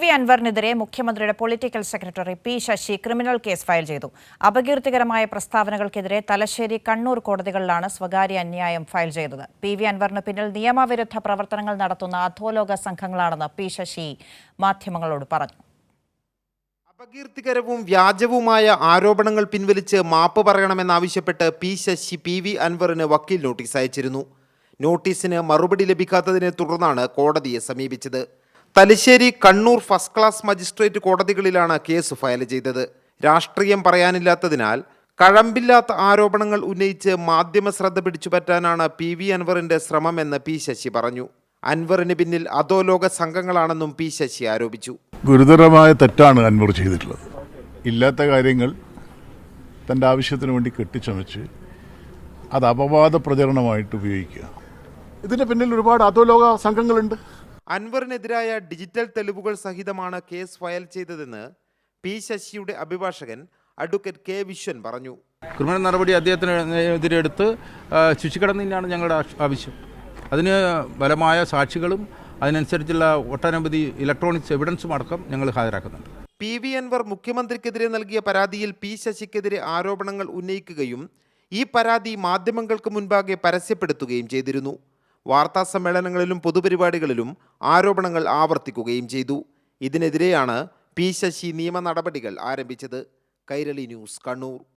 V അൻവറിനെതിരെ മുഖ്യമന്ത്രിയുടെ political secretary P Sasi criminal case file ചെയ്തു. അപകീർത്തികരമായ പ്രസ്താവനകൾക്കെതിരെ തലശ്ശേരി കണ്ണൂർ കോടതികളിലാണ് സ്വകാര്യ അന്യായം ഫയൽ ചെയ്തത്. പി വി അൻവറിന് പിന്നിൽ നിയമവിരുദ്ധ പ്രവർത്തനങ്ങൾ നടത്തുന്ന അധോലോക സംഘങ്ങളാണെന്ന് പി ശശി മാധ്യമങ്ങളോട് പറഞ്ഞു. അപകീർത്തികരവും വ്യാജവുമായ ആരോപണങ്ങൾ പിൻവലിച്ച് മാപ്പ് പറയണമെന്നാവശ്യപ്പെട്ട് പി ശശി പി വി അൻവറിന് വക്കീൽ നോട്ടീസ് അയച്ചിരുന്നു. നോട്ടീസിന് മറുപടി ലഭിക്കാത്തതിനെ തുടർന്നാണ് കോടതിയെ സമീപിച്ചത്. Thalassery Kannur first class magistrate കോടതികളിലാണ് case file ചെയ്തത്. രാഷ്ട്രീയം പറയാനില്ലാത്തതിനാൽ കഴമ്പില്ലാത്ത ആരോപണങ്ങൾ ഉന്നയിച്ച് മാധ്യമ ശ്രദ്ധ പിടിച്ചുപറ്റാനാണ് പി വി അൻവറിന്റെ ശ്രമമെന്ന് പി ശശി പറഞ്ഞു. അൻവറിന് പിന്നിൽ അധോലോക സംഘങ്ങളാണെന്നും പി ശശി ആരോപിച്ചു. ഗുരുതരമായ തെറ്റാണ് അൻവർ ചെയ്തിട്ടുള്ളത്. ഇല്ലാത്ത കാര്യങ്ങൾ തന്റെ ആവശ്യത്തിന് വേണ്ടി കെട്ടിച്ചമച്ച് അത് അപവാദ പ്രചരണമായിട്ട് ഉപയോഗിക്കുക. ഇതിന് പിന്നിൽ ഒരുപാട് അധോലോക സംഘങ്ങളുണ്ട്. അൻവറിനെതിരായ ഡിജിറ്റൽ തെളിവുകൾ സഹിതമാണ് കേസ് ഫയൽ ചെയ്തതെന്ന് പി ശശിയുടെ അഭിഭാഷകൻ അഡ്വക്കേറ്റ് കെ വിശ്വൻ പറഞ്ഞു. ക്രിമിനൽ നടപടി അദ്ദേഹത്തിനെതിരെ എടുത്ത് ശിക്ഷിക്കണമെന്നാണ് ഞങ്ങളുടെ ആവശ്യം. അതിന് ബലമായ സാക്ഷികളും അതിനനുസരിച്ചുള്ള ഒട്ടനവധി ഇലക്ട്രോണിക്സ് എവിഡൻസും അടക്കം ഞങ്ങൾ ഹാജരാക്കുന്നുണ്ട്. പി വി അൻവർ മുഖ്യമന്ത്രിക്കെതിരെ നൽകിയ പരാതിയിൽ പി ശശിക്കെതിരെ ആരോപണങ്ങൾ ഉന്നയിക്കുകയും ഈ പരാതി മാധ്യമങ്ങൾക്ക് മുൻപാകെ പരസ്യപ്പെടുത്തുകയും ചെയ്തിരുന്നു. വാർത്താ സമ്മേളനങ്ങളിലും പൊതുപരിപാടികളിലും ആരോപണങ്ങൾ ആവർത്തിക്കുകയും ചെയ്തു. ഇതിനെതിരെയാണ് പി ശശി നിയമ നടപടികൾ ആരംഭിച്ചത്. കൈരളി ന്യൂസ് കണ്ണൂർ.